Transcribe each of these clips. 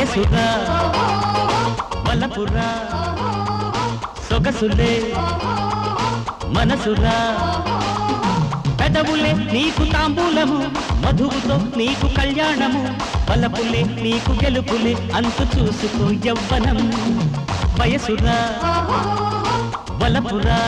వయసురా వలపురా సొగసులే మనసురా. పెదవులే నీకు తాంబూలము మధువుతో నీకు కళ్యాణము. వలపులే నీకు గెలుపులే అంతు చూసుకో యవ్వనం. వయసురా బలపురా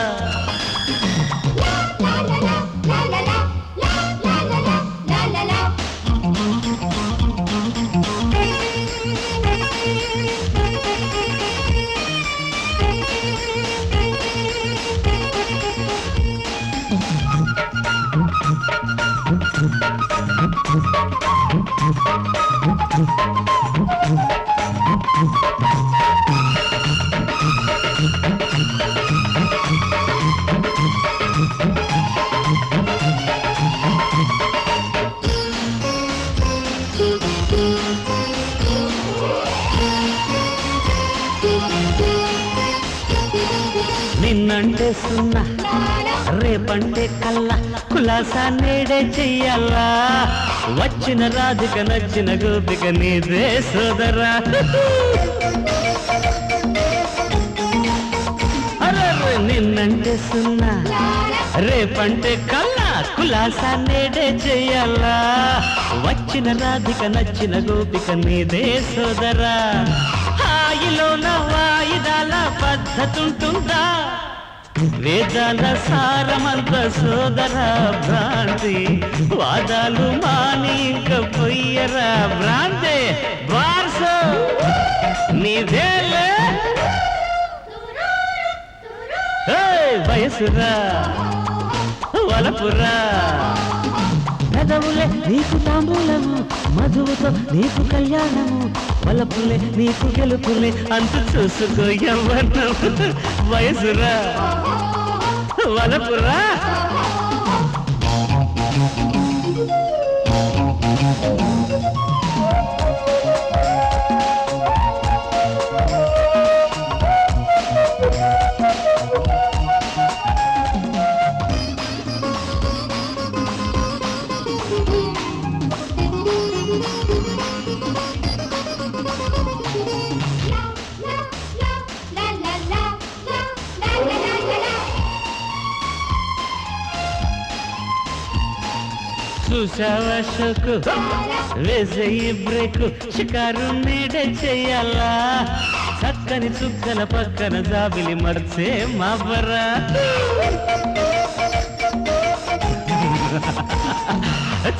వలపురా నిన్నంటే సున్నా రేపంటే కల్లా. కులాసా నేడే చెయ్యాలా? వచ్చిన రాధిక నచ్చిన గోపిక నీదే సోదరా. నిన్నంటే సున్నా రేపంటే కల్లా. కులాసా నేడే చెయ్యాలా? వచ్చిన రాధిక నచ్చిన గోపిక నీదే సోదరా. హాయిలోన వాయిదాల పద్ధతుంటుందా? వేదాల సారమంత సోదర భ్రాంతి వాదాలు మాని ఇంక పొయ్యరా భ్రాంతి వారసు నీదేలే! వయసురా! వలపురా! కదవులే నీకు తాంబూలము మధువుతో నీకు కళ్యాణము. వలపులే నీకు గెలుపులే అంత చూసుకో యవ్వనం వయసురా వలపురా. చూసావా షోకు? వేసేయి బ్రేకు షికారు నీడే చెయ్యాలా చక్కని చుక్కల పక్కన జాబిలి మర్చే మాబరా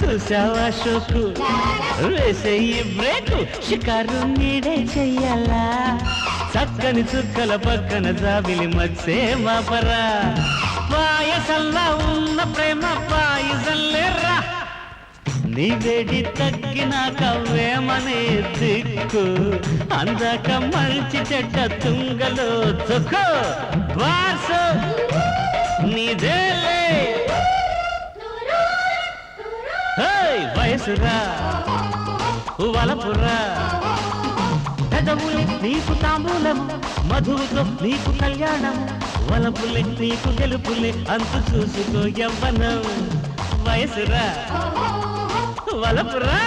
చూసావా షోకు? వేసేయి బ్రేకు షికారు నీడే చెయ్యాలా చక్కని చుక్కల పక్కన జాబిలి మర్చే మాపరా పాయసల్లా ఉన్న ప్రేమ పాయసల్లేరా నీ వేడి తగ్గినాక వేమనే దిక్కు. అందాక మల్చి చెడ్డ తుంగలో తుక్కు వాసు నీదేలే వయసురా. వలపురా. పెదవులే నీకు తాంబూలము మధువుతో నీకు కళ్యాణం. వలపులే నీకు గెలుపులే అంతు చూసుకో యవ్వనం. వయసురా. వలపురా